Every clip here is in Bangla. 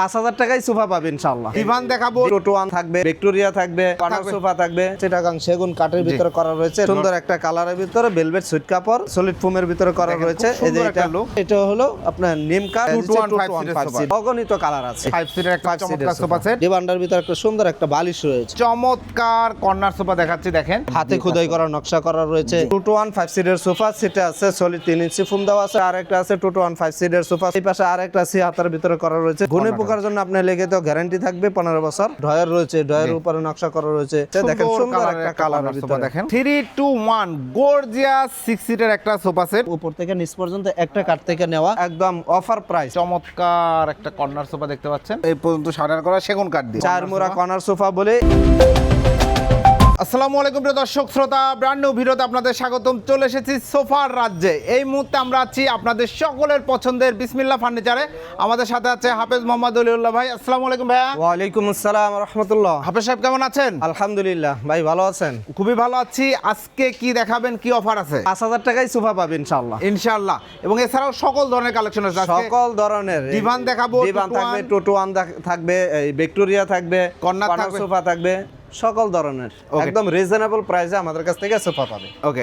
পাঁচ হাজার টাকায় সোফা পাবেন ইনশাল্লাহ ডিভান দেখাবো। টোটো ওয়ান থাকবে ভিক্টোরিয়া থাকবে সোফা থাকবে চিটাগাং সেগুন কাঠের ভিতরে করা রয়েছে সুন্দর। একটা কালারের ভিতরে ভেলভেট সুইট কাপড় সলিড ফোমের ভিতরে করা রয়েছে। এই যে এটা। এটা হলো আপনার নিম কাঠ। অগণিত কালার আছে। ফাইভ সিটের একটা চমৎকার সোফা। সেট ডিভান্ডার ভিতরে একটা সুন্দর একটা বালিশ রয়েছে। চমৎকার কর্নার সোফা দেখাচ্ছি দেখেন। হাতে খোদাই করা নকশা করা রয়েছে। টু টু ওয়ান ফাইভ সিটের সোফা সেটা আছে সলিড তিন ইঞ্চি ফুম দেওয়া আছে। আর একটা আছে টু টু ওয়ান ফাইভ সিটের সোফা। এই পাশে আর একটা আছে হাতের ভিতরে করা রয়েছে। ঘুনে পোকার জন্য আপনার লেগে তো গ্যারান্টি থাকবে পনেরো বছর। ড্রয়ার রয়েছে ড্রয়ার উপরে নকশা করা রয়েছে। দেখেন সুন্দর একটা কালার সোফা দেখেন। Three two one gorgeous six সিটের একটা সোফা সেট উপর থেকে নিচ পর্যন্ত একটা কাঠ থেকে নেওয়া। একদম অফার প্রাইস চমৎকার একটা কর্নার সোফা দেখতে পাচ্ছেন। এই পর্যন্ত সাজার করা সেগুন কাঠ দিয়ে। চার মোড়া কর্নার সোফা বলে আসসালামু আলাইকুম প্রিয় দর্শক শ্রোতা ব্র্যান্ড নিউ ভিডিওতে আপনাদের স্বাগতম। চলে এসেছি সোফার রাজ্যে। এই মুহূর্তে আমরা আছি আপনাদের সকলের পছন্দের বিসমিল্লা ফার্নিচারে আমাদের সাথে আছে হাফেজ মোহাম্মদ অলিউল্লাহ ভাই। আসসালামু আলাইকুম ভাইয়া। ওয়ালাইকুম আসসালাম রহমতুল্লাহ। হাফেজ সাহেব কেমন আছেন? আলহামদুলিল্লাহ ভাই ভালো আছেন? খুবই ভালো আছি। আজকে কি দেখাবেন কি অফার আছে? পাঁচ হাজার টাকায় সোফা পাবেন ইনশাল্লাহ ইনশাআল্লাহ। এবং এছাড়াও সকল ধরনের কালেকশন আছে। সকল ধরনের। ডিভান দেখাবো, ডিভান থাকবে। টোটো থাকবে এই ভিক্টোরিয়া থাকবে থাকবে। সোফা থাকবে। সকল ধরনের. একদম রিজনেবল প্রাইসে আমাদের কাছ থেকে সোফা পাবে। ওকে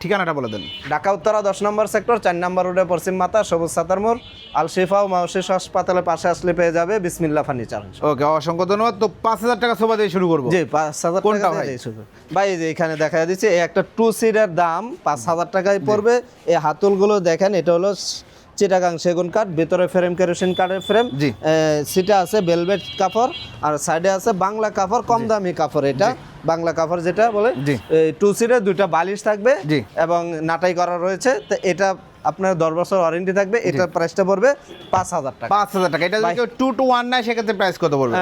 ঠিকানাটা বলে দেন। ঢাকা উত্তরা দশ নম্বর সেক্টর চার নম্বর রোডে পশ্চিম মাতা সবুজ সাতার মোড় আল শিফা ও মাউসিস হাসপাতালের পাশে আসলে পেয়ে যাবে বিসমিল্লা ফার্নিচার ওকে অসংখ্য ধন্যবাদ। তো পাঁচ হাজার টাকা সোফা দিয়ে শুরু করব। জি পাঁচ হাজার কোনটা? দিয়ে শুরু। ভাই যে এখানে দেখা যাচ্ছে এই একটা টু সিটের দাম পাঁচ হাজার টাকায় পড়বে। এই হাতুলগুলো দেখেন এটা হলো চিটাগাং সেগুন কাঠ ভিতরে ফ্রেম কেরোসিন কাঠের ফ্রেম জি। সিটা আছে বেলভেট কাপড় আর সাইডে আছে বাংলা কাপড় কম দামি কাপড় এটা। বাংলা কাপড় যেটা বলে। টু সিটের দুইটা বালিশ থাকবে। এবং নাটাই করা রয়েছে। তো এটা আপনার দশ বছর ওয়ারেন্টি থাকবে এটার প্রাইসটা পড়বে পাঁচ হাজার টাকা। পাঁচ হাজার টাকা। এটা টু টু ওয়ান নেয় সেক্ষেত্রে প্রাইস কত পড়বে?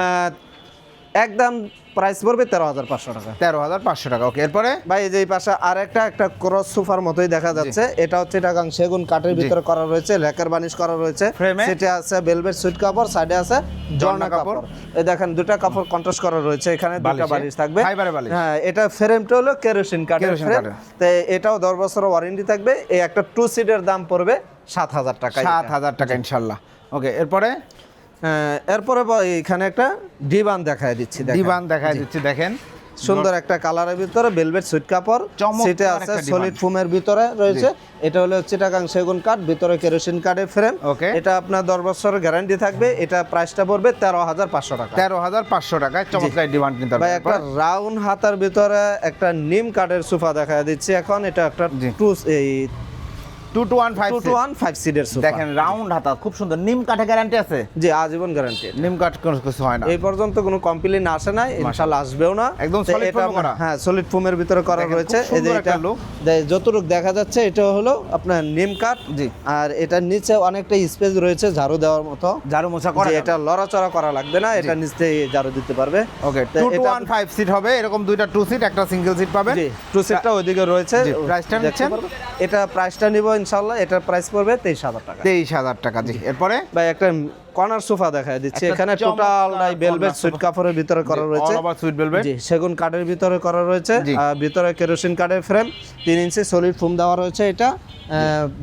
একদম প্রাইস পড়বে তেরো হাজার পাঁচশো টাকা। তেরো হাজার পাঁচশো টাকা ওকে এরপরে? ভাই এই যে পাশে আর একটা একটা ক্রস সোফার মতোই দেখা যাচ্ছে। এটা হচ্ছে টাকাং সেগুন কাঠের ভিতরে করা রয়েছে লেকার বানিশ করা রয়েছে। সেটা আছে বেলভেট সুইট কাপড় সাইডে আছে জর্না কাপড়। এই দেখেন দুটা কাপড় কন্ট্রাস্ট করা রয়েছে এখানে দুটা বালিশে? থাকবে। হ্যাঁ এটা ফ্রেমটা হলো কেরোসিন কাঠের ফ্রেম তো এটাও দশ বছর ওয়ারেন্টি থাকবে। এই একটা টু সিটের দাম পড়বে সাত হাজার টাকা সাত হাজার টাকা ইনশাল্লাহ। ওকে এরপরে? এরপরে বা- এখানে একটা ডিবান দেখায় দিচ্ছি ডিবান ডিভান দেখা দিচ্ছি দেখেন। সুন্দর একটা কালারের ভিতরে ভেলভেট সুইট কাপড় সেটা আছে। সলিড ফোমের ভিতরে রয়েছে। এটা হলো চিটাগাং সেগুন কাঠ ভিতরে কেরোসিন কাঠের ফ্রেম ওকে। এটা আপনার দশ বছরের গ্যারান্টি থাকবে। এটা প্রাইসটা পড়বে তেরো হাজার পাঁচশো টাকা। তেরো হাজার পাঁচশো টাকায় চমৎকার ডিমান্ড ভাই হবে একটা রাউন্ড হাতার ভিতরে একটা নিম কাঠের সোফা দেখা দিচ্ছে এখন। এটা একটা। টু এই two two one five two two one five সিটের সোফা দেখেন রাউন্ড হাতা খুব সুন্দর। নিম কাঠে গ্যারান্টি আছে? জি আজীবন গ্যারান্টি নিম কাঠ কোনো কিছু হয় না। এই পর্যন্ত কোনো কমপ্লেন আসে নাই ইনশাল্লাহ আসবেও না। একদম foam আপনার- করা। হ্যাঁ সলিড ফোমের ভিতরে করা রয়েছে। এই যে এটা। যতটুক দেখা যাচ্ছে এটা হলো আপনার নিম কাঠ। জি। আর এটার নিচে অনেকটা স্পেস রয়েছে ঝাড়ু দেওয়ার মতো। ঝাড়ু মোছা করে এটা লড়াচড়া করা লাগবে না এটা নিচ থেকে ঝাড়ু দিতে পারবে। ওকে তো টু টু এটা- ওয়ান ফাইভ সিট হবে এরকম দুইটা টু সিট একটা সিঙ্গেল সিট পাবেন। টু সিটটা ওইদিকে রয়েছে। প্রাইসটা নিচ্ছেন? এটা প্রাইসটা নিব ইনশাল্লাহ এটার প্রাইস পড়বে তেইশ হাজার টাকা। তেইশ হাজার টাকা জি। এরপরে? ভাই একটা কর্নার সোফা দেখা দিচ্ছে। এখানে টোটাল ভেলভেট corner সুইট কাপড়ের ভিতরে করা রয়েছে। অল ওভার সুইট ভেলভেট জি সেগুন কাঠের ভিতরে করা রয়েছে। ভিতরে কেরোসিন কাঠের ফ্রেম তিন ইঞ্চি সলিড ফোম দেওয়া রয়েছে এটা।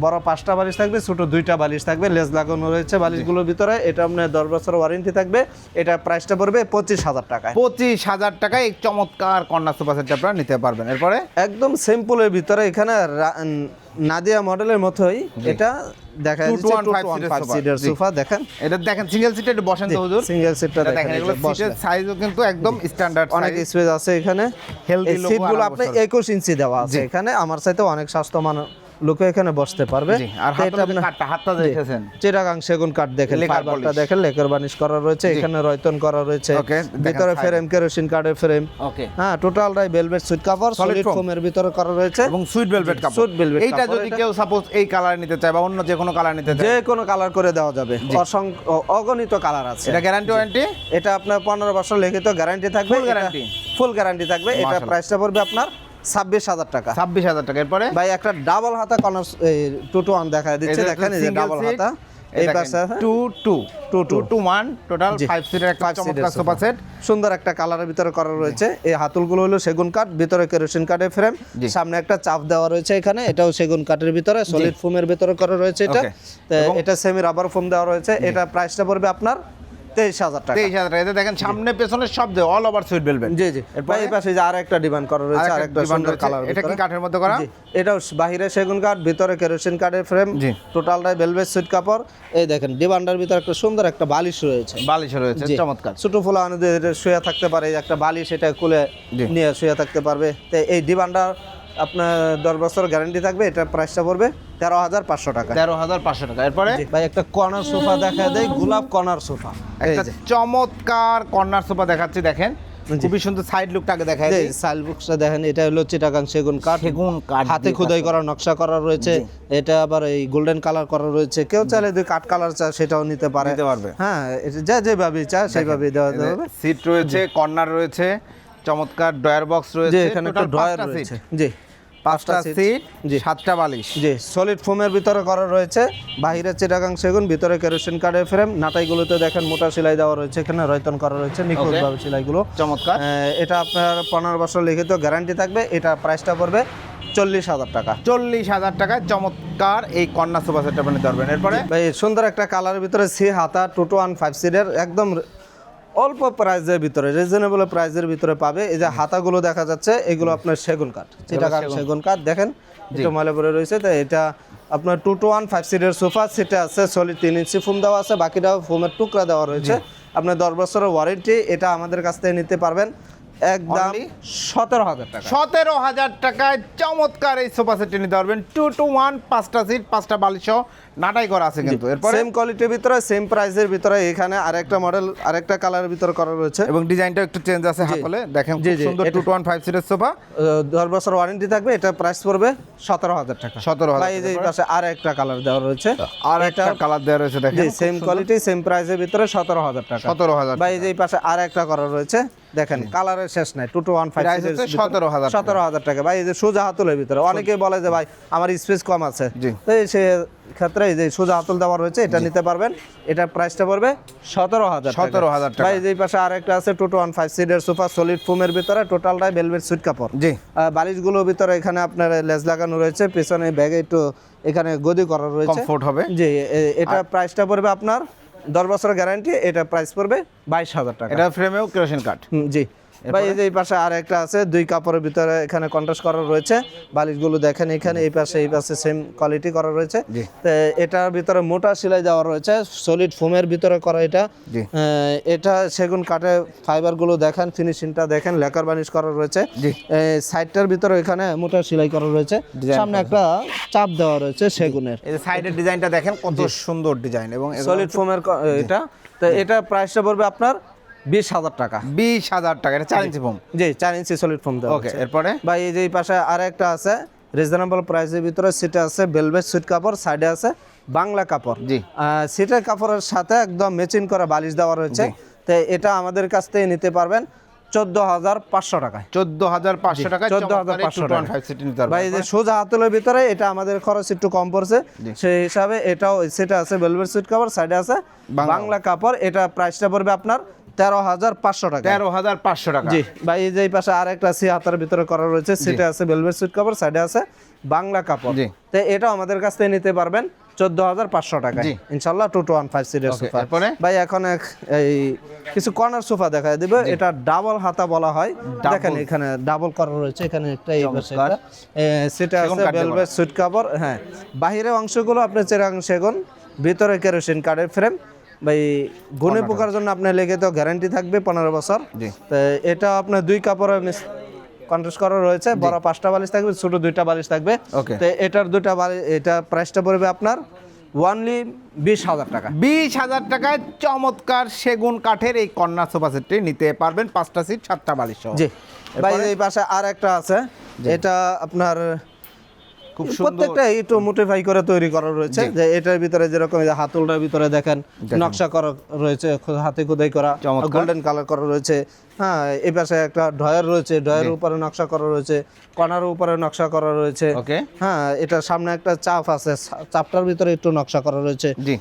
বড় পাঁচটা বালিশ থাকবে ছোট দুইটা বালিশ থাকবে লেজ লাগানো রয়েছে বালিশগুলোর ভিতরে। এটা আপনার দশ বছর ওয়ারেন্টি থাকবে। এটা প্রাইসটা পড়বে পঁচিশ হাজার টাকায়। পঁচিশ হাজার টাকায় এই চমৎকার কর্নার সোফা সেটটা আপনারা নিতে পারবেন। এরপরে? একদম সিম্পলের ভিতরে এখানে নাদিয়া মডেলের মতোই এটা দেখা যাচ্ছে সিটের। সোফা দেখেন। এটা দেখেন সিঙ্গেল সিটে বসেন তো হুজুর। সিঙ্গেল সিটটা এটা দেখেন এগুলো সিটের সাইজও কিন্তু একদম স্ট্যান্ডার্ড অনেক স্পেস আছে এখানে। হেলদি সিটগুলো আপনি অবসর। একুশ ইঞ্চি দেওয়া আছে এখানে। আমার সাথে অনেক স্বাস্থ্যমান লোক এখানে বসতে পারবে। আর হাতটা দেখেছেন চিটাগাং সেগুন কাঠ দেখেন লেকার ফাইবারটা polish। দেখেন লেকার বানিশ করা রয়েছে এখানে রয়তন করা রয়েছে। ভিতরে ফ্রেম কেরোসিন কাঠের ফ্রেম হ্যাঁ টোটালটাই ভেলভেট সুইট কাপড় সলিড। ফোমের ভিতরে করা রয়েছে। এবং সুইট ভেলভেট velvet এইটা যদি কেউ সাপোজ এই কালার নিতে চায় বা অন্য যে কোনো কালার নিতে চায়। যে কোনো কালার করে দেওয়া যাবে। অসংখ্য অগণিত কালার আছে। এটা গ্যারান্টি ওয়ারেন্টি এটা আপনার পনেরো বছর লিখিত গ্যারান্টি থাকবে। ফুল গ্যারান্টি থাকবে। এটা। প্রাইসটা পড়বে আপনার ছাব্বিশ হাজার টাকা। ছাব্বিশ হাজার টাকা। এরপরে? ভাই একটা ডাবল হাতা কর্নার টুটু ওয়ান দেখা দিচ্ছে দেখেন এই যে ডাবল হাতা। এই পাশে two two two two two one total five সিটের একটা চমৎকার সোফা সেট সুন্দর একটা কালারের ভিতরে করা রয়েছে। এই হাতুলগুলো হলো সেগুন কাঠ ভিতরে কেরোসিন কাঠের ফ্রেম সামনে একটা চাপ দেওয়া রয়েছে এখানে এটাও সেগুন কাঠের ভিতরে সলিড ফোমের ভিতরে করা রয়েছে এটা। এটা সেমি রাবার ফোম দেওয়া রয়েছে। এটা প্রাইসটা পড়বে আপনার তেইশ হাজার টাকা। তেইশ হাজার টাকা। দেখেন সামনে পেছনে সব যে অল ওভার সুইট বেলবেন জি জি। এরপরে? এই পাশে যে আর একটা ডিমান্ড করা রয়েছে আর একটা সুন্দর কালার এটা কি কাঠের মধ্যে করা? এটাও বাহিরে সেগুন কাঠ ভিতরে কেরোসিন কাঠের ফ্রেম জি। টোটালটাই ভেলভেট সুইট কাপড়। এই দেখেন ডিমান্ডার ভিতরে একটা সুন্দর একটা বালিশ রয়েছে। বালিশ রয়েছে চমৎকার। ছোট ফোলা শুয়ে থাকতে পারে একটা বালিশ এটা খুলে নিয়ে শুয়ে থাকতে পারবে। তো এই ডিমান্ডার আপনার দশ বছর গ্যারান্টি থাকবে এটা প্রাইসটা পড়বে তেরো হাজার পাঁচশো টাকা। তেরো হাজার পাঁচশো টাকা। এরপরে? ভাই একটা কর্নার সোফা দেখা দেয় গোলাপ কর্নার সোফা একটা চমৎকার কর্নার সোফা দেখাচ্ছি দেখেন। খুবই সুন্দর সাইড লুকটা আগে দেখাই যে দিই। সাইল বুকসটা দেখেন এটা হলো চিটাগাং সেগুন কাঠ। সেগুন কাঠ হাতে দিয়ে খোদাই করা নকশা করা রয়েছে। এটা আবার এই গোল্ডেন কালার করা রয়েছে। কেউ চাইলে যদি কাঠ কালার চায় সেটাও নিতে পারে। নিতে পারবে। হ্যাঁ এটা যা যেভাবে চায় সেইভাবে দেওয়া যাবে। সিট রয়েছে কর্নার রয়েছে। চমৎকার ডয়ার বক্স রয়েছে। এখানে একটা ড্রয়ার রয়েছে। জি পাঁচটা সিট। সাতটা বালিশ। জি সলিড ফোমের ভিতরে করা রয়েছে। বাহিরে চিটাগাং সেগুন ভিতরে কেরোসিন কাঠের ফ্রেম নাটাইগুলোতে দেখেন মোটা সেলাই দেওয়া রয়েছে এখানে রয়তন করা রয়েছে নিখুঁতভাবে সেলাইগুলো। চমৎকার। এটা আপনার পনেরো বছর লিখিত গ্যারান্টি থাকবে। এটা প্রাইসটা পড়বে চল্লিশ হাজার টাকা। চল্লিশ হাজার টাকায় চমৎকার এই কন্যা সোফা সেটটা আপনি ধরবেন। এরপরে? ভাই সুন্দর একটা কালারের ভিতরে সি হাতা টু টু ওয়ান ফাইভ সিটের একদম অল্প প্রাইজের ভিতরে রিজনেবল প্রাইজের ভিতরে পাবে। এই যে হাতাগুলো দেখা যাচ্ছে এগুলো আপনার সেগুন কাঠ চিটাগাং সেগুন। সেগুন কাঠ। দেখেন এটা ময়লা পরে রয়েছে তো এটা আপনার টু টু ওয়ান ফাইভ সিটের সোফা সেটা আছে সলিড তিন ইঞ্চি ফোম দেওয়া আছে বাকিটা ফোমের টুকরা দেওয়া রয়েছে। আপনার দশ বছরের ওয়ারেন্টি এটা আমাদের কাছ থেকে নিতে পারবেন। একদম সতেরো হাজার টাকা। সতেরো হাজার টাকায় চমৎকার এই সোফা সেটটি নিতে পারবেন। টু টু ওয়ান পাঁচটা সিট পাঁচটা বালিশ নাটাই করা আছে কিন্তু। এরপরে সেম কোয়ালিটির ভিতরে সেম প্রাইসের ভিতরে এখানে আরেকটা মডেল আরেকটা কালারের ভিতরে করা রয়েছে। এবং ডিজাইনটা একটু চেঞ্জ আছে হাফলে দেখেন খুব সুন্দর এটা- টু টু ওয়ান ফাইভ সিটের সোফা আহ, দশ বছর ওয়ারেন্টি থাকবে এটা প্রাইস পড়বে সতেরো হাজার টাকা। 17,000 ভাই, এই যে পাশে আর একটা কালার দেওয়া রয়েছে। আর একটা কালার দেওয়া রয়েছে দেখেন সেম কোয়ালিটি সেম প্রাইসের ভিতরে সতেরো হাজার টাকা। সতেরো হাজার ভাই এই যে পাশে আরেকটা করা রয়েছে। দেখেন কালারের শেষ নাই two two one five Price হচ্ছে 17,000 টাকা। সতেরো হাজার টাকা। ভাই এই যে সোজা হাতলের ভিতরে অনেকে বলে যে ভাই আমার স্পেস কম আছে। তো এই সে ক্ষেত্রে এই যে সোজা হাতল দেওয়া রয়েছে এটা নিতে পারবেন। এটা প্রাইসটা পড়বে সতেরো হাজার 17,000 টাকা। ভাই এই পাশে আর একটা আছে টোটো ওয়ান ফাইভ সিটের সোফা সলিড ফোমের ভিতরে টোটালটাই ভেলভেট সুইট কাপড়। জি। বালিশগুলোর ভিতরে এখানে আপনার লেজ লাগানো রয়েছে পেছনে ব্যাগে একটু এখানে গদি করা রয়েছে। কমফোর্ট হবে। জি এটা প্রাইসটা পড়বে আপনার দশ বছরের গ্যারান্টি এটা প্রাইস পড়বে বাইশ হাজার টাকা। এটা ফ্রেমেও কেরোসিন কাঠ। জি। ভাই এই যে এই পাশে আর একটা আছে দুই কাপড়ের ভিতরে এখানে কন্ট্রাস্ট করা রয়েছে। বালিশগুলো দেখেন এখানে এই পাশে এই পাশে সেম কোয়ালিটি করা রয়েছে। তো এটার ভিতরে মোটা সেলাই দেওয়া রয়েছে সলিড ফোমের ভিতরে করা এটা। এটা সেগুন কাঠে ফাইবারগুলো দেখেন ফিনিশিংটা দেখেন লেকার বানিশ করা রয়েছে। সাইডটার ভিতরে এখানে মোটা সেলাই করা রয়েছে। সামনে একটা চাপ দেওয়া রয়েছে সেগুনের। এই সাইডের ডিজাইনটা দেখেন কত সুন্দর ডিজাইন এবং সলিড ফোমের এটা। তো এটা প্রাইসটা পড়বে আপনার বিশ হাজার টাকা। বিশ হাজার টাকা এটা চার ইঞ্চি ফোম জি চার ইঞ্চি সলিড ফোম দেওয়া ওকে এরপরে? ভাই এই যে এই পাশে আর একটা আছে রিজনেবল প্রাইসের ভিতরে সিটে আছে সুইট কাপড় সাইডে আছে বাংলা কাপড়। জি। সিটের কাপড়ের সাথে একদম ম্যাচিং করা বালিশ দেওয়া রয়েছে। তো এটা আমাদের কাছ থেকে নিতে পারবেন চোদ্দ হাজার পাঁচশো টাকায়। চোদ্দ হাজার পাঁচশো টাকা চোদ্দ হাজার পাঁচশো টাকা ভাই যে সোজা হাতলের ভিতরে এটা আমাদের খরচ একটু কম পড়ছে। সেই হিসাবে এটাও সেটা আছে বেলভেট সুইট কাপড় সাইডে আছে। বাংলা কাপড়। এটা প্রাইসটা পড়বে আপনার তেরো হাজার পাঁচশো টাকা। তেরো হাজার পাঁচশো টাকা। জি ভাই এই যে পাশে আর একটা সি হাতার ভিতরে করা রয়েছে। সেটা আছে ভেলভেট সুইট কাপড় সাইডে আছে বাংলা কাপড়। জি। তো এটাও আমাদের কাছ থেকে নিতে পারবেন চোদ্দ হাজার পাঁচশো টাকা ইনশাল্লাহ টু টু ওয়ান ফাইভ সিটের সোফা? ভাই এখন এক- এই কিছু কর্নার সোফা দেখা দিবে। এটা ডাবল হাতা বলা হয়। দেখেন এখানে ডাবল করা রয়েছে। এখানে একটা এই সেটা আছে ভেলভেট সুইট কাপড় হ্যাঁ। বাহিরের অংশগুলো আপনার চেরাং সেগুন ভিতরে কেরোসিন কাঠের ফ্রেম ভাই গুনে পোকার জন্য আপনার লেগে তো গ্যারান্টি থাকবে পনেরো বছর। জি। তো এটা আপনার দুই কাপড়ের কন্ট্রাস্ট করা রয়েছে বড় পাঁচটা বালিশ থাকবে ছোট দুইটা বালিশ থাকবে। Okay. তো এটার দুইটা বালিশ এটা প্রাইসটা পড়বে আপনার ওয়ানলি বিশ হাজার টাকা। বিশ হাজার টাকায় চমৎকার সেগুন কাঠের এই কন্যা সোফা সেটটি নিতে পারবেন পাঁচটা সিট সাতটা বালিশ জি। ভাই এই পাশে আর একটা আছে এটা আপনার খুব সুন্দর প্রত্যেকটা একটু মোটিফাই করে তৈরি করা রয়েছে যে এটার ভিতরে যেরকম এই হাতুলটার ভিতরে দেখেন নকশা করা রয়েছে হাতে খোদাই করা গোল্ডেন কালার করা রয়েছে। হ্যাঁ এই পাশে একটা ড্রয়ার রয়েছে উপরে নকশা করা রয়েছে উপরে নকশা করা রয়েছে। ওকে। হ্যাঁ এটা সামনে একটা চাপ আছে চাপটার ভিতরে একটু নকশা করা রয়েছে। জি।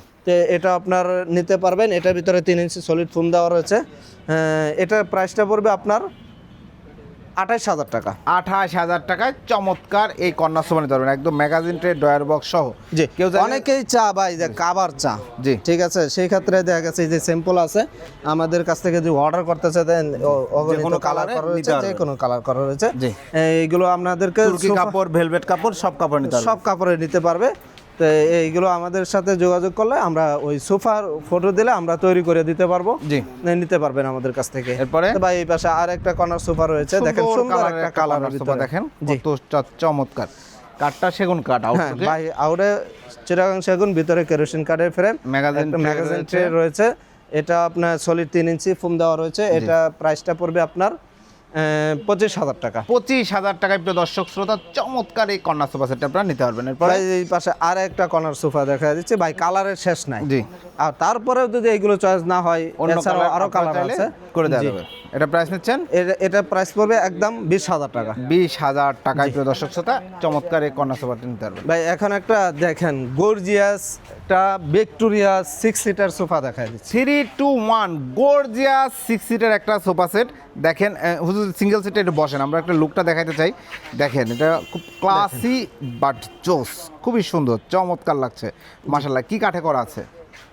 এটা আপনার নিতে পারবেন এটার ভিতরে তিন ইঞ্চি সলিড ফোম দেওয়া রয়েছে। হ্যাঁ, এটার প্রাইসটা পড়বে আপনার আঠাইশ হাজার টাকা। আঠাশ হাজার টাকায় চমৎকার এই কন্যা সোফা নিতে একদম ম্যাগাজিন ট্রে ডয়ার বক্স সহ। জি কেউ অনেকেই চা ভাই যে কাবার চা জি। ঠিক আছে? সেই ক্ষেত্রে দেখা গেছে যে স্যাম্পল আছে আমাদের কাছ থেকে যে অর্ডার করতেছে দেন কোনো কালার করা রয়েছে যে কোনো কালার করা রয়েছে। জি। এইগুলো আপনাদেরকে কাপড় ভেলভেট কাপড় সব কাপড় নিতে সব কাপড়ে নিতে পারবে। তো এইগুলো আমাদের সাথে যোগাযোগ করলে আমরা ওই সোফার ফটো দিলে আমরা তৈরি করে দিতে পারব। জি। নিতে পারবেন আমাদের কাছ থেকে। এরপরে? ভাই এই পাশে আর একটা কর্নার সোফা রয়েছে। দেখেন সুন্দর একটা কালার sofa দেখেন কত চমৎকার। কাঠটা সেগুন কাঠ হ্যাঁ ভাই আউটে চিরাগাং সেগুন ভিতরে কেরোসিন কার্ডের ফ্রেম tray ম্যাগাজিন ট্রে রয়েছে। এটা আপনার সলিড তিন ইঞ্চি ফোম দেওয়া রয়েছে। এটা প্রাইসটা পড়বে আপনার পঁচিশ হাজার টাকা। পঁচিশ হাজার টাকায় প্রিয় দর্শক শ্রোতা চমৎকার এই কর্নার সোফা সেটটা আপনারা নিতে পারবেন। এরপরে এই পাশে আর একটা কর্নার সোফা দেখা যাচ্ছে। ভাই কালারের শেষ নাই। জি। আর তারপরেও যদি এইগুলো চয়েস না হয় অন্য আরও কালার আছে। করে দেওয়া যাবে। এটা প্রাইস নিচ্ছেন? এটা- প্রাইস পড়বে একদম বিশ হাজার টাকা। বিশ হাজার টাকায় প্রিয় দর্শক শ্রোতা চমৎকার এই কন্যা সোফাটি নিতে পারবেন। ভাই এখন একটা দেখেন গর্জিয়াস একটা ভিক্টোরিয়া সিক্স সিটার সোফা দেখা দিচ্ছে। Three two one gorgeous six সিটের একটা সোফা সেট দেখেন হুজুর সিঙ্গেল সিটে একটু বসেন আমরা একটা লুকটা দেখাতে চাই। দেখেন এটা খুব ক্লাসি বাট জোস খুবই সুন্দর চমৎকার লাগছে। মাসাল্লাহ কি কাঠে করা আছে?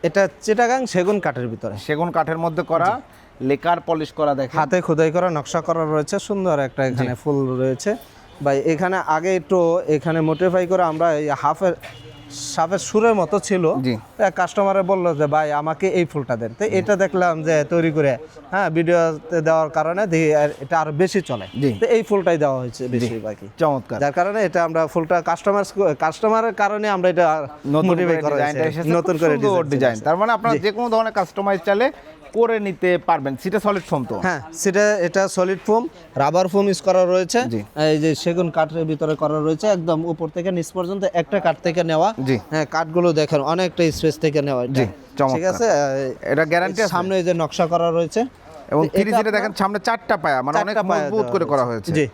এটা চিটাগাং সেগুন কাঠের ভিতরে। সেগুন কাঠের মধ্যে করা। লেকার পলিশ করা দেখেন। হাতে খোদাই করা নকশা করা রয়েছে সুন্দর একটা এখানে ফুল রয়েছে। ভাই এখানে আগে একটু এখানে মোটিফাই করে আমরা এই হাফের সাপের সুরের মতো ছিল। কাস্টমারে বলল যে ভাই আমাকে এই ফুলটা দেন। তো এটা দেখলাম যে তৈরি করে হ্যাঁ ভিডিওতে দেওয়ার কারণে এটা আরও বেশি চলে। তো এই ফুলটাই দেওয়া হয়েছে বেশি বাকি চমৎকার। যার কারণে এটা আমরা ফুলটা কাস্টমার কাস্টমারের কারণে আমরা এটা নতুন করে নতুন ডিজাইন তার মানে আপনারা যে কোনো ধরনের কাস্টমাইজ চাইলে করে নিতে পারবেন। সেটা সলিড ফোম তো? হ্যাঁ সেটা এটা solid foam rubber foam use করা রয়েছে। এই যে সেগুন কাঠের ভিতরে করা রয়েছে একদম উপর থেকে নিচ পর্যন্ত একটা কাঠ থেকে নেওয়া। জি। হ্যাঁ কাঠগুলো দেখেন অনেকটা স্পেস থেকে নেওয়া জি, ঠিক আছে? এটা গ্যারান্টি সামনে এই যে নকশা করা রয়েছে। এবং থ্রি দেখেন সামনে চারটা পায়া মানে অনেক মজবুত করে করা হয়েছে। জি।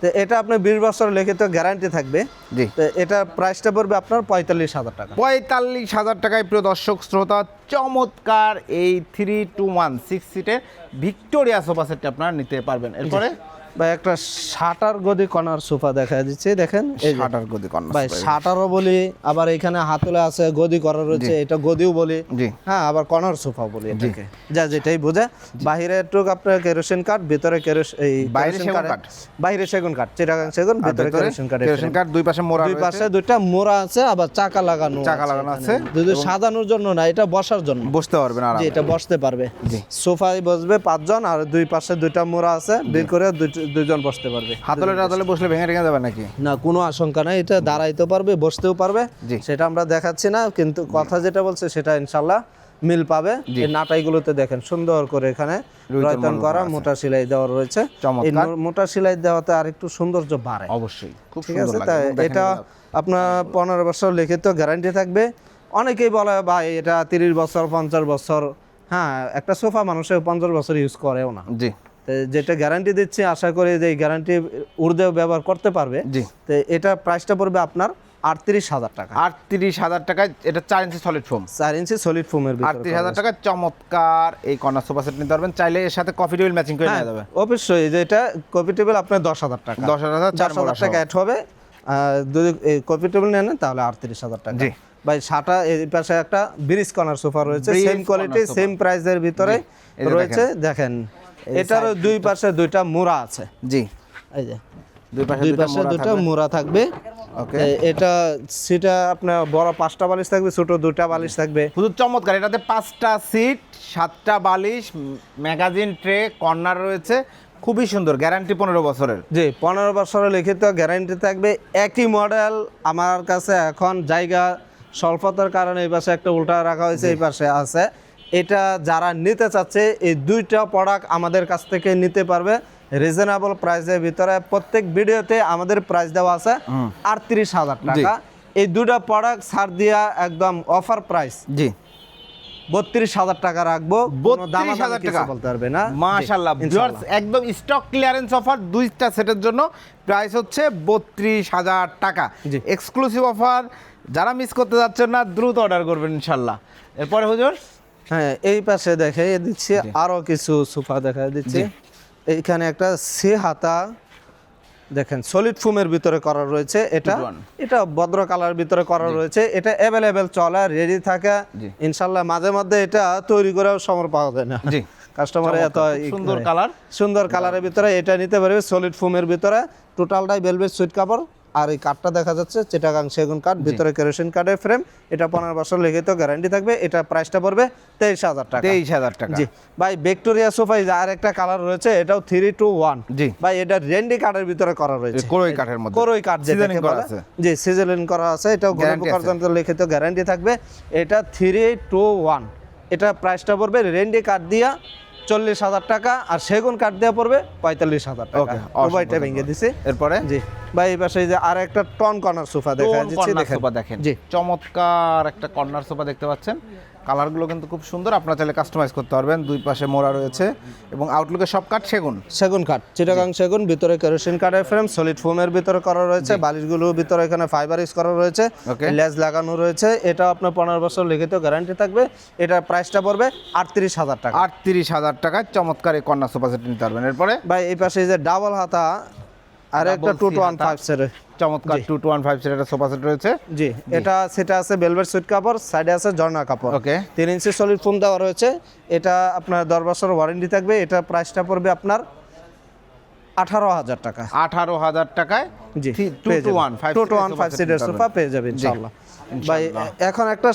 তো এটা আপনার বিশ বছর লিখিত গ্যারান্টি থাকবে। জি। তো এটা প্রাইসটা পড়বে আপনার পঁয়তাল্লিশ হাজার টাকা। পঁয়তাল্লিশ হাজার টাকায় প্রিয় দর্শক শ্রোতা চমৎকার এই থ্রি টু ওয়ান সিক্স সিটের ভিক্টোরিয়া সোফা সেটটি আপনারা নিতে পারবেন। এরপরে বা একটা শাটার গদি কর্নার সোফা দেখা দিচ্ছে দেখেন? শাটার গদি কর্নার ভাই শাটারও বলি আবার এখানে হাতলে আছে গদি করা রয়েছে এটা গদিও বলি। হ্যাঁ আবার কর্নার সোফা বলি এটাকে। যা যেটাই বোঝে। বাহিরে আপনার কেরোসিন কাঠ ভিতরে কেরোস এই বাইরে সেগুন কাঠ। বাইরে সেগুন কাঠ চিটাগাং সেগুন ভিতরে কেরোসিন কাঠ কেরোসিন কাঠ দুই পাশে মোড়া দুই পাশে দুইটা মোড়া আছে আবার চাকা লাগানো চাকা লাগানো আছে যদি সাজানোর জন্য না এটা বসার জন্য। বসতে পারবে না এটা বসতে পারবে। সোফায় বসবে পাঁচজন আর দুই পাশে দুইটা মোড়া আছে। বের করে দুই- দুইজন বসতে পারবে। হাতলে টাতলে বসলে ভেঙে টেঙে যাবে নাকি? না কোনো আশঙ্কা নাই। এটা দাঁড়াইতে পারবে বসতেও পারবে। সেটা আমরা দেখাচ্ছি না কিন্তু কথা যেটা বলছে সেটা ইনশাল্লাহ মিল পাবে। এই নাটাইগুলোতে দেখেন সুন্দর করে এখানে রয়তন করা মোটা সেলাই দেওয়া রয়েছে। এই মোটা সেলাই দেওয়াতে আর একটু সৌন্দর্য বাড়ে। অবশ্যই খুব ঠিক সুন্দর আছে? লাগে। তাই এটা আপনার পনেরো বছর লিখিত গ্যারান্টি থাকবে। অনেকেই বলে ভাই এটা তিরিশ বছর পঞ্চাশ বছর। হ্যাঁ একটা সোফা মানুষের পঞ্চাশ বছর ইউজ করেও না। জি। যেটা গ্যারান্টি দিচ্ছি আশা করি যে এই গ্যারান্টি ঊর্ধ্বেও ব্যবহার করতে পারবে। জি। তো এটা প্রাইসটা পড়বে আপনার আটত্রিশ হাজার টাকা। আটত্রিশ হাজার টাকায় এটা চার ইঞ্চি সলিড ফোম চার ইঞ্চি সলিড ফোমের আটত্রিশ হাজার টাকায় চমৎকার এই কর্নার সোফা সেট নিতে পারবেন। চাইলে এর সাথে কফি টেবিল ম্যাচিং করে হ্যাঁ নেওয়া যাবে। অবশ্যই যে এটা কপি টেবিল আপনার দশ হাজার টাকা। দশ হাজার চার হাজার টাকা অ্যাড হবে। যদি কপি টেবিল নেন তাহলে আটত্রিশ হাজার টাকা। জি। ভাই সাটা এই পাশে একটা ব্রিজ কর্নার সোফা রয়েছে সেম কোয়ালিটি সেম প্রাইসের ভিতরে রয়েছে। দেখেন এটারও দুই পাশে দুইটা মোড়া আছে। জি। এই যে। দুই পাশে দুই দুইটা পাশে দুটো থাকবে। মোড়া থাকবে। ওকে। এটা সিটা আপনার বড় পাঁচটা বালিশ থাকবে ছোট দুইটা বালিশ থাকবে। শুধু চমৎকার। এটাতে পাঁচটা সিট সাতটা বালিশ ম্যাগাজিন ট্রে কর্নার রয়েছে। খুবই সুন্দর গ্যারান্টি পনেরো বছরের। জি পনেরো বছরের লিখিত গ্যারান্টি থাকবে। একই মডেল আমার কাছে এখন জায়গা স্বল্পতার কারণে এই পাশে একটা উল্টা রাখা হয়েছে এই পাশে আছে। এটা যারা নিতে চাচ্ছে এই দুইটা প্রোডাক্ট আমাদের কাছ থেকে নিতে পারবে। রিজনেবল প্রাইসের ভিতরে প্রত্যেক ভিডিওতে আমাদের প্রাইস দেওয়া আছে আটত্রিশ হাজার টাকা। এই দুটা প্রোডাক্ট ছাড় দিয়া একদম অফার প্রাইস জি। বত্রিশ হাজার টাকা রাখব কোনো 32,000 দামাদামি কিছু টাকা। বলতে পারবে না। মাশাল্লাহ একদম স্টক ক্লিয়ারেন্স অফার দুইটা সেটের জন্য প্রাইস হচ্ছে বত্রিশ হাজার টাকা। এক্সক্লুসিভ অফার যারা মিস করতে যাচ্ছেন না দ্রুত অর্ডার করবেন ইনশাল্লাহ এরপরে হুজুর হ্যাঁ এই পাশে দেখে দিচ্ছি আরও কিছু সোফা দেখা দিচ্ছি। এইখানে একটা সে হাতা দেখেন সলিড ফোমের ভিতরে করা রয়েছে। এটা। এটা ভদ্র কালার ভিতরে করা রয়েছে। এটা অ্যাভেলেবেল চলে রেডি থাকে। ইনশাল্লাহ মাঝে মধ্যে এটা তৈরি করেও সময় পাওয়া যায় না। কাস্টমারে এত সুন্দর কালার। সুন্দর কালারের ভিতরে এটা নিতে পারবে সলিড ফোমের ভিতরে। টোটালটাই ভেলভেট সুইট কাপড়। আর এই কাঠটা দেখা যাচ্ছে চিটাগাং সেগুন কাঠ ভিতরে কেরোসিন কাঠের ফ্রেম এটা পনেরো বছর লিখিত গ্যারান্টি থাকবে এটা প্রাইসটা পড়বে তেইশ হাজার টাকা। তেইশ হাজার টাকা। জি। ভাই ভিক্টোরিয়া সোফাই আর একটা কালার রয়েছে এটাও থ্রি টু ওয়ান জি। ভাই এটা রেন্ডি কাঠের ভিতরে করা রয়েছে। কোরই কাঠের মধ্যে। করই কাঠ যেটাকে করা বলে। আছে। জি সিজলিং করা আছে এটাও। যন্ত্র লিখিত গ্যারান্টি থাকবে। এটা থ্রি টু ওয়ান এটা প্রাইসটা পড়বে রেন্ডি কাঠ দিয়া চল্লিশ হাজার টাকা আর সেগুন কাঠ দেওয়া পড়বে পঁয়তাল্লিশ হাজার টাকা। উভয়টা ভেঙে দিছি। এরপরে? জি। ভাই এই পাশে যে আর একটা টন কর্নার সোফা দেখা যাচ্ছে দেখেন। জি। চমৎকার একটা কর্নার সোফা দেখতে পাচ্ছেন। কালারগুলো কিন্তু খুব সুন্দর। আপনারা চাইলে কাস্টমাইজ করতে পারবেন। দুই পাশে মোড়া রয়েছে এবং আউটলুকে সব কাঠ সেগুন। সেগুন কাঠ চিটাগাং সেগুন ভিতরে কেরোসিন কাঠের ফ্রেম সলিড ফোমের ভিতরে করা রয়েছে বালিশগুলো ভিতরে এখানে ফাইবার ইউজ করা রয়েছে. লেজ লাগানো রয়েছে এটা আপনার পনেরো বছর লিখিত গ্যারান্টি থাকবে এটার প্রাইসটা পড়বে আটত্রিশ হাজার টাকা। আটত্রিশ হাজার টাকায় চমৎকার এই কর্নার সোফা সেট নিতে পারবেন। এরপরে? ভাই এই পাশে যে ডাবল হাতা আর একটা টু টু ওয়ান ফাইভ সেটের চমৎকার two two one five set একটা সোফা সেট রয়েছে। জি এটা সেটা আছে বেলভেট সুইট কাপড় সাইডে আছে ঝর্ণা কাপড়। Okay. তিন ইঞ্চি সলিড ফোম দেওয়া রয়েছে। এটা আপনার দশ বছর ওয়ারেন্টি থাকবে। এটা প্রাইসটা পড়বে আপনার আঠারো হাজার টাকা। আঠারো হাজার টাকায় জি two two one five two two one five সিটের সোফা পেয়ে যাবে ইনশাল্লাহ। ভাই এখন একটা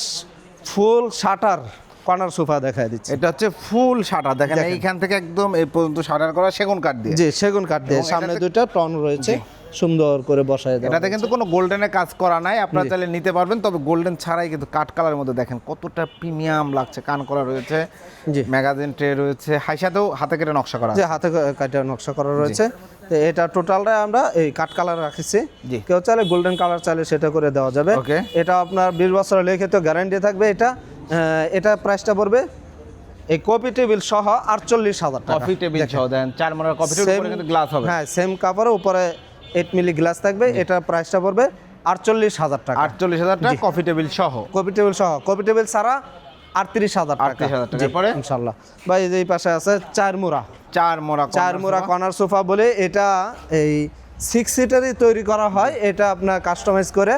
ফুল শাটার কর্নার সোফা দেখায় দিচ্ছি। এটা হচ্ছে ফুল শাটার দেখেন। এইখান থেকে একদম এই পর্যন্ত শাটার করা সেগুন কাঠ দিয়ে। জি সেগুন কাঠ দিয়ে। সামনে দুইটা টন রয়েছে। সুন্দর করে বসায় দেওয়া এটাতে কিন্তু কোনো গোল্ডেনে কাজ করা নাই। আপনারা চাইলে নিতে পারবেন তবে গোল্ডেন ছাড়াই কিন্তু কাঠ কালারের মধ্যে দেখেন কতটা প্রিমিয়াম লাগছে। কান করা রয়েছে জি। ম্যাগাজিন ট্রে রয়েছে হাইসাতেও হাতে কেটে নকশা করা যে হাতে কাটা নকশা করা রয়েছে। তো এটা টোটালটা আমরা এই কাঠ কালার রাখিছি। জি। কেউ চাইলে গোল্ডেন কালার চাইলে সেটা করে দেওয়া যাবে. এটা আপনার বিশ বছরের তো গ্যারান্টি থাকবে এটা। এটা প্রাইসটা পড়বে এই কপি টেবিল সহ আটচল্লিশ হাজার টাকা। কফি টেবিল সহ দেন। চার মারার কফি টেবিল কিন্তু গ্লাস হবে। হ্যাঁ সেম কাপড়ের উপরে এইট মিলি গ্লাস থাকবে এটা প্রাইসটা পড়বে আটচল্লিশ হাজার টাকা। আটচল্লিশ হাজার টাকা কফি টেবিল সহ। কপি টেবিল সহ। কপি টেবিল ছাড়া আটত্রিশ হাজার টাকা। 38,000 টাকা। এরপরে? ইনশাল্লাহ। ভাই এই পাশে আছে চার মুড়া। চার মোড়া চার মোড়া কর্নার সোফা বলে এটা এই সিক্স সিটারই তৈরি করা হয়। এটা আপনার কাস্টমাইজ করে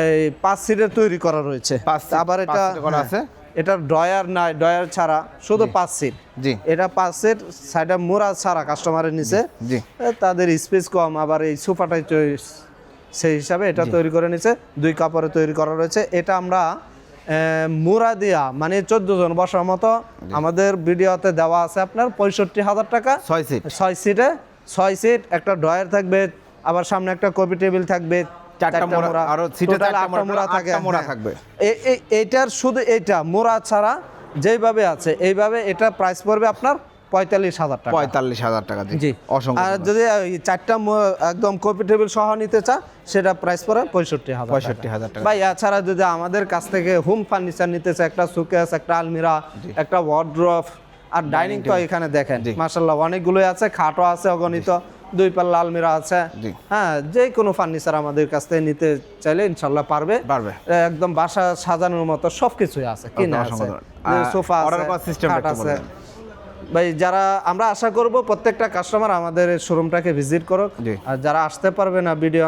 এই পাঁচ সিটের তৈরি করা রয়েছে। পাঁচ আবার এটা করা হ্যাঁ, আছে? এটা ড্রয়ার নাই ড্রয়ার ছাড়া শুধু পাঁচ সিট জি। এটা পাঁচ সিট সাইডে মোড়া ছাড়া কাস্টমারের নিচে। জি তাদের স্পেস কম আবার এই সোফাটাই সেই হিসাবে এটা তৈরি করে নিছে দুই কাপড়ে তৈরি করা রয়েছে। এটা আমরা মুড়া দিয়া মানে চোদ্দ জন বসার মতো আমাদের ভিডিওতে দেওয়া আছে আপনার পঁয়ষট্টি হাজার টাকা। ছয় সিট ছয় সিটে ছয় সিট একটা ড্রয়ার থাকবে আবার সামনে একটা কপি টেবিল থাকবে চারটা মোড়া, আরও সিটে চারটা মোড়া, থাকে মোড়া হ্যাঁ। থাকবে। এইটার শুধু এইটা মোড়া ছাড়া যেইভাবে আছে এইভাবে এটা প্রাইস পড়বে আপনার পঁয়তাল্লিশ হাজার টাকা। পঁয়তাল্লিশ হাজার টাকা জি। অসংখ্য আর যদি চারটা একদম কপি টেবিল সহ নিতে চা সেটা প্রাইস পড়ে পঁয়ষট্টি হাজার পঁয়ষট্টি হাজার টাকা। ভাই এছাড়া যদি আমাদের কাছ থেকে হোম ফার্নিচার নিতে চায় একটা সুকেস একটা আলমিরা একটা ওয়ার্ড্রফ আর ডাইনিং তো এখানে দেখেন। মার্শাল্লাহ অনেকগুলোই আছে খাটও আছে অগণিত। দুই পাল্লা আলমিরা আছে। হ্যাঁ যে কোনো ফার্নিচার আমাদের কাছ থেকে নিতে চাইলে ইনশাল্লাহ পারবে। পারবে। একদম বাসা সাজানোর মতো সব কিছুই আছে কিনে আছে। সোফা আছে ভাই যারা আমরা আশা করব প্রত্যেকটা কাস্টমার আমাদের শোরুমটাকে ভিজিট করুক। আর যারা আসতে পারবে না ভিডিও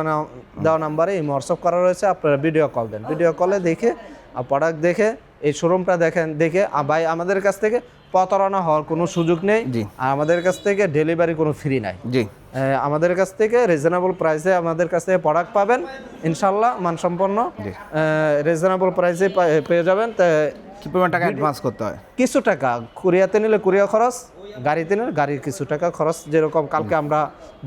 দেওয়া নাম্বারে এই হোয়াটসঅ্যাপ করা রয়েছে আপনারা ভিডিও কল দেন। ভিডিও কলে দেখে আর প্রোডাক্ট দেখে এই শোরুমটা দেখেন দেখে ভাই আমাদের কাছ থেকে প্রতারণা হওয়ার কোনো সুযোগ নেই। আর আমাদের কাছ থেকে ডেলিভারি কোনো ফ্রি নাই। জি। আমাদের কাছ থেকে রিজনেবল প্রাইসে আমাদের কাছ থেকে প্রোডাক্ট পাবেন। ইনশাল্লাহ মানসম্পন্ন। রিজনেবল প্রাইসে পেয়ে যাবেন। তা কি পরিমাণ টাকা অ্যাডভান্স করতে হয়? কিছু টাকা। কুরিয়াতে নিলে কুরিয়া খরচ গাড়িতে নিলে গাড়ির কিছু টাকা খরচ যেরকম কালকে আমরা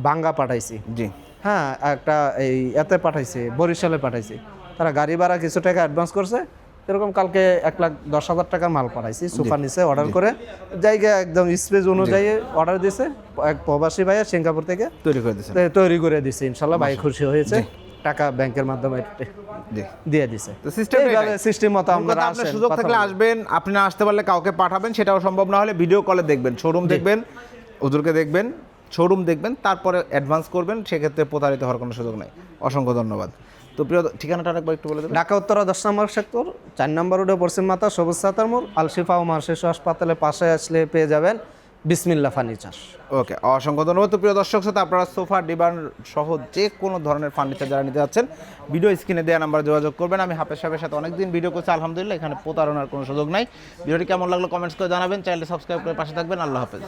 বাঙ্গা পাঠাইছি। জি। হ্যাঁ একটা এই এতে পাঠাইছি বরিশালে পাঠাইছি। তারা গাড়ি ভাড়া কিছু টাকা অ্যাডভান্স করছে। এরকম কালকে এক লাখ দশ হাজার টাকার মাল পাঠাইছি সোফা নিচে অর্ডার করে জায়গা একদম স্পেস অনুযায়ী অর্ডার দিছে এক প্রবাসী ভাইয়া সিঙ্গাপুর থেকে তৈরি করে তো তৈরি করে দিছে ইনশাল্লাহ ভাই খুশি হয়েছে টাকা ব্যাংকের মাধ্যমে দিয়ে দিছে। তো system এইভাবে সিস্টেম মতো আমরা আপনার সুযোগ থাকলে আসবেন আপনি না আসতে পারলে কাউকে পাঠাবেন সেটাও সম্ভব না হলে ভিডিও কলে দেখবেন শোরুম দেখবেন হুজুরকে দেখবেন শোরুম দেখবেন তারপরে অ্যাডভান্স করবেন সেক্ষেত্রে প্রতারিত হওয়ার কোনো সুযোগ নেই। অসংখ্য ধন্যবাদ। তো প্রিয় ঠিকানাটা আরেকবার একটু বলে দেবেন। ঢাকা উত্তরা দশ নম্বর সেক্টর চার নম্বর রোডে পশ্চিম মাতা সবুজ সাতার মোড় আলশিফা ও মার্শেষ হাসপাতালের পাশে আসলে পেয়ে যাবেন বিসমিল্লা ফার্নিচার। ওকে অসংখ্য ধন্যবাদ। তো প্রিয় দর্শক সাথে আপনারা সোফা ডিবান সহ যে কোনো ধরনের ফার্নিচার যারা নিতে যাচ্ছেন ভিডিও স্ক্রিনে দেওয়া নাম্বার যোগাযোগ করবেন। আমি হাফেজ সাহেবের সাথে অনেকদিন ভিডিও করছি আলহামদুলিল্লাহ এখানে প্রতারণার কোনো সুযোগ নাই। ভিডিওটি কেমন লাগল কমেন্টস করে জানাবেন। চ্যানেলটি সাবস্ক্রাইব করে পাশে থাকবেন। আল্লাহ হাফেজ।